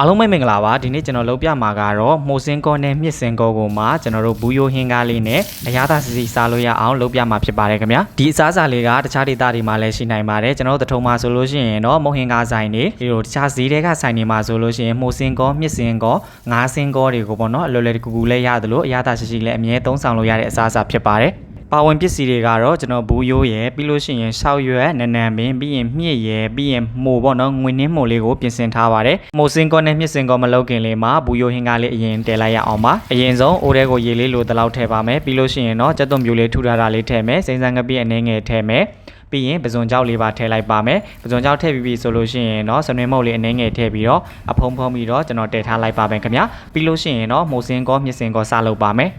အားလုံးပဲမင်္ဂလာပါဒီနေ့ကျွန်တော်လုပ်ပြမှာကတော့မိုးစင်းကောနဲ့မြစ်စင်းကောကိုမှကျွန်တော်တို့ဘူးယိုဟင်းကားလေးနဲ့အရသာစီစီစားလို့ရအောင်လုပ်ပြမှာဖြစ်ပါတယ်ခင်ဗျာဒီအစားအစာလေးကတခြားဒေသတွေမှာလည်းရှိနိုင်ပါတယ်ကျွန်တော်တို့တထုံမှာဆိုလို့ရှိရင်တော့မုံဟင်းကားဆိုင်တွေဒီလိုတခြားဈေးတွေကဆိုင်တွေမှာဆိုလို့ရှိရင်မိုးစင်းကောမြစ်စင်းကောငါးစင်းကောတွေကိုပေါ့နော်အလွယ်လွယ်ကူကူလေးရတယ်လို့အရသာရှိရှိလည်းအမြဲသုံးဆောင်လို့ရတဲ့အစားအစာဖြစ်ပါတယ် ပါဝင်ပစ္စည်းတွေကတော့ကျွန်တော်ဘူးရိုးရယ်ပြီးလို့ရှိရင်ရှောက်ရွက်နနံပင်ပြီးရင်မြင့်ရယ်ပြီးရင်မို့ပေါ့နော်ငွေနှင်းမို့လေးကိုပြင်ဆင်ထားပါတယ်မို့စင်ကောနဲ့မြင့်စင်ကောမလုပ်ခင်လေးမှာဘူးရိုးဟင်းကားလေးအရင်တည်လိုက်ရအောင်ပါအရင်ဆုံးအိုးထဲကိုရေလေးလိုတလောက်ထည့်ပါမယ်ပြီးလို့ရှိရင်တော့ကြက်သွန်ပြူလေးထူထားတာလေးထည့်မယ်စိမ့်စံငပိအနေငယ်ထည့်မယ်ပြီးရင်ပဇွန်ကြောက်လေးပါထည့်လိုက်ပါမယ်ပဇွန်ကြောက်ထည့်ပြီးပြီဆိုလို့ရှိရင်တော့စနွေမုတ်လေးအနေငယ်ထည့်ပြီးတော့အဖုံဖုံပြီးတော့ကျွန်တော်တည်ထားလိုက်ပါမယ်ခင်ဗျာပြီးလို့ရှိရင်တော့မို့စင်ကောမြင့်စင်ကောစလုပ်ပါမယ်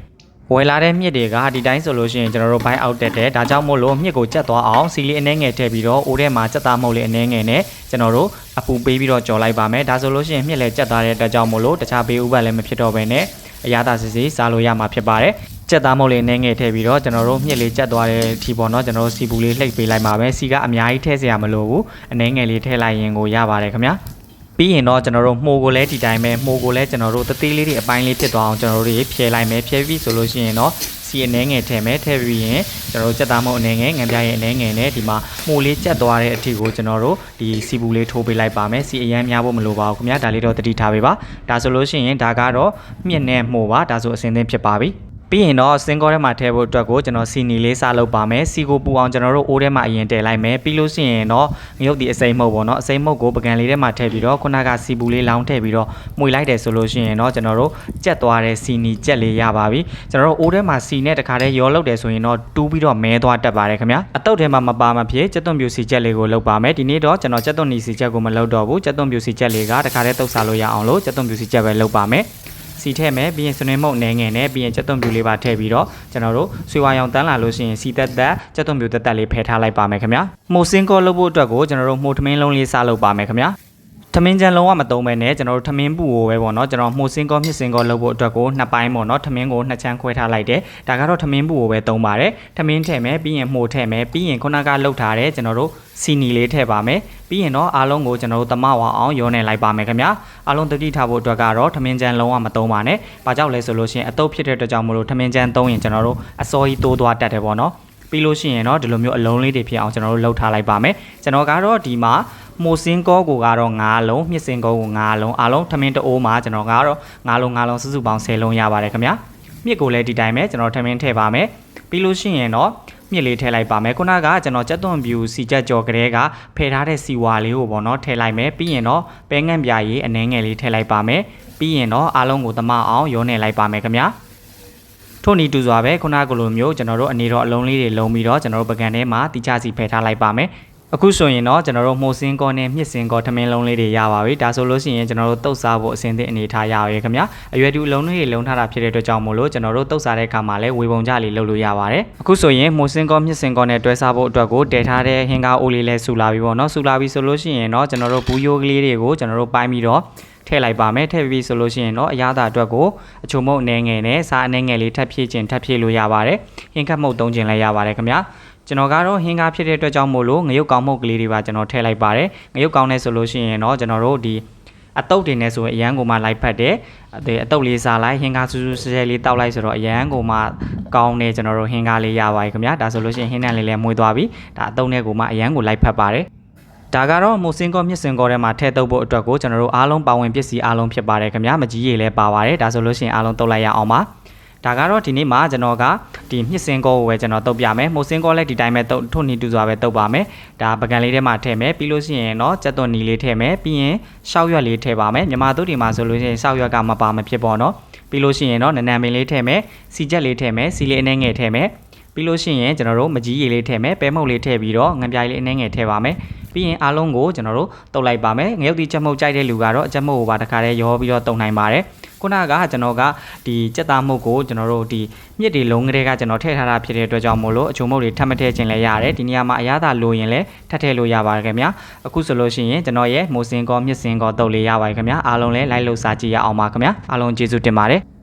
ဝယ်လာတဲ့မြစ်တွေကဒီတိုင်းဆိုလို့ရှိရင်ကျွန်တော်တို့ဘိုင်းအောက်တက်တယ်ဒါကြောင့်မို့လို့မြစ်ကိုကျက်သွားအောင်စီလေးအနှဲငယ်ထည့်ပြီးတော့အိုးထဲမှာစက်သားမုတ်လေးအနှဲငယ်နဲ့ကျွန်တော်တို့အပူပေးပြီးတော့ကြော်လိုက်ပါမယ်ဒါဆိုလို့ရှိရင်မြစ်လည်းကျက်သွားတဲ့အတွက်ကြောင့်မို့လို့တခြားဘေးဥပတ်လည်းမဖြစ်တော့ဘဲနဲ့အရသာစစ်စစ်စားလို့ရမှာဖြစ်ပါတယ်ကြက်သားမုတ်လေးနည်းငယ်ထည့်ပြီးတော့ကျွန်တော်တို့မြစ်လေးကျက်သွားတဲ့အထိပေါ့နော်ကျွန်တော်တို့စီပူလေးလှိတ်ပေးလိုက်ပါမယ်စီကအများကြီးထည့်စရာမလိုဘူးအနှဲငယ်လေးထည့်လိုက်ရင်ကိုရပါတယ်ခင်ဗျာ ပြီးရင်တော့ကျွန်တော်တို့မှုကိုလည်းဒီတိုင်းပဲမှုကိုလည်းကျွန်တော်တို့တသေးလေးတွေအပိုင်းလေးဖြစ်သွားအောင်ကျွန်တော်တို့ဖြဲလိုက်မယ်ဖြဲပြီးဆိုလို့ရှိရင်တော့စီအနေငယ်ထည့်မယ်ထည့်ပြီးရင်ကျွန်တော်တို့စက်သားမုတ်အနေငယ်ငံပြားရဲ့အနေငယ်နဲ့ဒီမှာမှုလေးကျက်သွားတဲ့အထိကိုကျွန်တော်တို့ဒီစီပူလေးထိုးပေးလိုက်ပါမယ်စီအရန်များဖို့မလိုပါဘူးခင်ဗျာဒါလေးတော့တတိထားပေးပါဒါဆိုလို့ရှိရင်ဒါကတော့မြင့်နဲ့မှုပါဒါဆိုအစင်းသင်းဖြစ်ပါပြီ ပြီးရင်တော့စင်ကောထဲမှာထည့်ဖို့အတွက်ကိုကျွန်တော်စီနီလေးစားလုပ်ပါမယ်စီကိုပူအောင်ကျွန်တော်တို့အိုးထဲမှာအရင်တည်လိုက်မယ်ပြီးလို့ရှိရင်တော့ငရုတ်ဒီအစိမ်းမုတ်ပေါ့နော်အစိမ်းမုတ်ကိုပကံလေးထဲမှာထည့်ပြီးတော့ခုနကစီပူလေးလောင်းထည့်ပြီးတော့မှွေလိုက်တယ်ဆိုလို့ရှိရင်တော့ကျွန်တော်တို့ကြက်သွားတဲ့စီနီကြက်လေးရပါပြီကျွန်တော်တို့အိုးထဲမှာစီနဲ့တခါတည်းရောလုပ်တယ်ဆိုရင်တော့တူးပြီးတော့မဲသွားတတ်ပါတယ်ခင်ဗျာအတုတ်ထဲမှာမပါမဖြစ်ကြက်သွန်ပြူစီကြက်လေးကိုလုပ်ပါမယ်ဒီနေ့တော့ကျွန်တော်ကြက်သွန်နီစီကြက်ကိုမလုပ်တော့ဘူးကြက်သွန်ပြူစီကြက်လေးကတခါတည်းတုတ်စားလို့ရအောင်လို့ကြက်သွန်ပြူစီကြက်ပဲလုပ်ပါမယ် စီထည့်မယ်ပြီးရင်စနွေမုတ်နေငယ်နဲ့ပြီးရင်ကြက်သွန်ပြူလေးပါထည့်ပြီးတော့ကျွန်တော်တို့ဆွေဝါရောင်တန်းလာလို့ရှိရင်စီတက်တက်ကြက်သွန်ပြူတက်တက်လေးဖယ်ထားလိုက်ပါမယ်ခင်ဗျာမိုစင်ကောလုပ်ဖို့အတွက်ကိုကျွန်တော်တို့မိုထမင်းလုံးလေးစားလုပ်ပါမယ်ခင်ဗျာ ထမင်းချမ်းလုံးဝမသုံးပဲနဲ့ကျွန်တော်တို့ထမင်းပူကိုပဲပေါ့နော်ကျွန်တော်မှုစင်းကောမြစ်စင်းကောလုပ်ဖို့အတွက်ကိုနှစ်ပိုင်းပေါ့နော်ထမင်းကိုနှစ်ချမ်းခွဲထားလိုက်တယ်ဒါကတော့ထမင်းပူကိုပဲသုံးပါတယ်ထမင်းထည့်မယ်ပြီးရင်မှုထည့်မယ်ပြီးရင်ခုနကလှုပ်ထားတဲ့ကျွန်တော်တို့စီနီလေးထည့်ပါမယ်ပြီးရင်တော့အားလုံးကိုကျွန်တော်တို့တမဝအောင်ရောနေလိုက်ပါမယ်ခင်ဗျာအားလုံးတတိထားဖို့အတွက်ကတော့ထမင်းချမ်းလုံးဝမသုံးပါနဲ့ဘာကြောင့်လဲဆိုလို့ရှိရင်အတုပ်ဖြစ်တဲ့အတွက်ကြောင့်မလို့ထမင်းချမ်းသုံးရင်ကျွန်တော်တို့အစောကြီးတိုးသွားတတ်တယ်ပေါ့နော်ပြီးလို့ရှိရင်တော့ဒီလိုမျိုးအလုံးလေးတွေဖြစ်အောင်ကျွန်တော်တို့လှုပ်ထားလိုက်ပါမယ်ကျွန်တော်ကတော့ဒီမှာ မိုစင်းကောကိုကတော့9လုံးမြစ်စင်းကောကို9လုံးအားလုံးထမင်းတအိုးမှာကျွန်တော်ကတော့9လုံး9လုံးစုစုပေါင်း10လုံးရပါတယ်ခင်ဗျာမြစ်ကိုလည်းဒီတိုင်းပဲကျွန်တော်ထမင်းထည့်ပါမယ်ပြီးလို့ရှိရင်တော့မြစ်လေးထည့်လိုက်ပါမယ်ခုနကကျွန်တော်ကြက်သွန်ပြူစီချက်ကြော်ကလေးကဖယ်ထားတဲ့စီဝါလေးကိုပေါ့နော်ထည့်လိုက်မယ်ပြီးရင်တော့ပဲငန့်ပြာရည်အနှဲငယ်လေးထည့်လိုက်ပါမယ်ပြီးရင်တော့အားလုံးကိုသမအောင်ရောနေလိုက်ပါမယ်ခင်ဗျာထို့နီတူစွာပဲခုနကလိုမျိုးကျွန်တော်တို့အနေတော့အလုံးလေးတွေလုံးပြီးတော့ကျွန်တော်တို့ပကံထဲမှာတိကျစီဖယ်ထားလိုက်ပါမယ် အခုဆိုရင်တော့ကျွန်တော်တို့မှုစင်းကောနဲ့မြစ်စင်းကောထမင်းလုံးလေးတွေရပါပြီဒါဆိုလို့ရှိရင်ကျွန်တော်တို့တုတ်စားဖို့အဆင်သင့်အနေထားရရခင်ဗျာအရွယ်တူအလုံးလေးတွေလုံးထားတာဖြစ်တဲ့အတွက်ကြောင့်မို့လို့ကျွန်တော်တို့တုတ်စားတဲ့အခါမှာလည်းဝေပုံကြလေးလုပ်လို့ရပါတယ်အခုဆိုရင်မှုစင်းကောမြစ်စင်းကောနဲ့တွဲစားဖို့အတွက်ကိုတည်ထားတဲ့ဟင်္ကာအိုးလေးလည်းဆူလာပြီပေါ့နော်ဆူလာပြီဆိုလို့ရှိရင်တော့ကျွန်တော်တို့ဘူးယိုးကလေးတွေကိုကျွန်တော်တို့ပိုင်းပြီးတော့ထည့်လိုက်ပါမယ်ထည့်ပြီးဆိုလို့ရှိရင်တော့အရသာအတွက်ကိုအချုံမုတ်အနေငယ်နဲ့စားအနေငယ်လေးထပ်ဖြည့်ခြင်းထပ်ဖြည့်လို့ရပါတယ်ဟင်ခတ်မုတ်သုံးခြင်းလည်းရပါတယ်ခင်ဗျာ ကျွန်တော်ကတော့ဟင်းကားဖြစ်တဲ့အတွက်ကြောင့်မို့လို့ငရုတ်ကောင်းမုတ်ကလေးတွေပါကျွန်တော်ထည့်လိုက်ပါတယ်ငရုတ်ကောင်းနေဆိုလို့ရှိရင်တော့ကျွန်တော်တို့ဒီအတုပ်တွေနဲ့ဆိုရင်အရန်ကိုမှလိုက်ဖက်တယ်အဲအတုပ်လေးစားလိုက်ဟင်းကားဆူဆူဆဲဆဲလေးတောက်လိုက်ဆိုတော့အရန်ကိုမှကောင်းနေကျွန်တော်တို့ဟင်းကားလေးရပါပြီခင်ဗျာဒါဆိုလို့ရှိရင်ဟင်းနံလေးလည်းမွေးသွားပြီဒါအတုပ်နဲ့ကိုမှအရန်ကိုလိုက်ဖက်ပါတယ်ဒါကတော့မိုစင်ကောမြစ်စင်ကောထဲမှာထည့်တုပ်ဖို့အတွက်ကိုကျွန်တော်တို့အားလုံးပါဝင်ပစ္စည်းအားလုံးဖြစ်ပါတယ်ခင်ဗျာမကြီးရည်လည်းပါပါတယ်ဒါဆိုလို့ရှိရင်အားလုံးတုပ်လိုက်ရအောင်ပါ ဒါကတော့ဒီနေ့မှာကျွန်တော်ကဒီမြစ်စင်ကောကိုပဲကျွန်တော်တုပ်ပြမယ်မိုစင်ကောလည်းဒီတိုင်းပဲတုပ်ထုံနီတူစွာပဲတုပ်ပါမယ်ဒါပကံလေးထဲမှာထည့်မယ်ပြီးလို့ရှိရင်တော့ကြက်သွန်နီလေးထည့်မယ်ပြီးရင်ရှောက်ရွက်လေးထည့်ပါမယ်မြန်မာတို့ဒီမှာဆိုလို့ရှိရင်ရှောက်ရွက်ကမပါမဖြစ်ပေါ့နော်ပြီးလို့ရှိရင်တော့နနံပင်လေးထည့်မယ်စီချက်လေးထည့်မယ်စီလေးအနှဲငယ်ထည့်မယ်ပြီးလို့ရှိရင်ကျွန်တော်တို့မကြီးရည်လေးထည့်မယ်ပဲမုတ်လေးထည့်ပြီးတော့ငံပြိုင်လေးအနှဲငယ်ထည့်ပါမယ်ပြီးရင်အားလုံးကိုကျွန်တော်တို့တုပ်လိုက်ပါမယ်ငရုတ်တီချက်မုတ်ကြိုက်တဲ့လူကတော့အချက်မုတ်ကိုပါတခါတည်းရောပြီးတော့တုံနိုင်ပါတယ် ခုနကကျွန်တော်ကဒီစက်သားမုတ်ကိုကျွန်တော်တို့ဒီမြစ်တွေလုံးကလေးကကျွန်တော်ထည့်ထားတာဖြစ်တဲ့အတွက်ကြောင့်မို့လို့အချုံမုတ်တွေထပ်မထည့်ခြင်းလည်းရတယ်ဒီနေရာမှာအရသာလိုရင်လည်းထပ်ထည့်လို့ရပါတယ်ခင်ဗျာအခုဆိုလို့ရှိရင်ကျွန်တော်ရဲ့မိုးစင်ကောမြစ်စင်ကောတုပ်လေးရပါတယ်ခင်ဗျာအားလုံးလည်းလိုက်လို့စားကြည့်ရအောင်ပါခင်ဗျာအားလုံးကျေးဇူးတင်ပါတယ်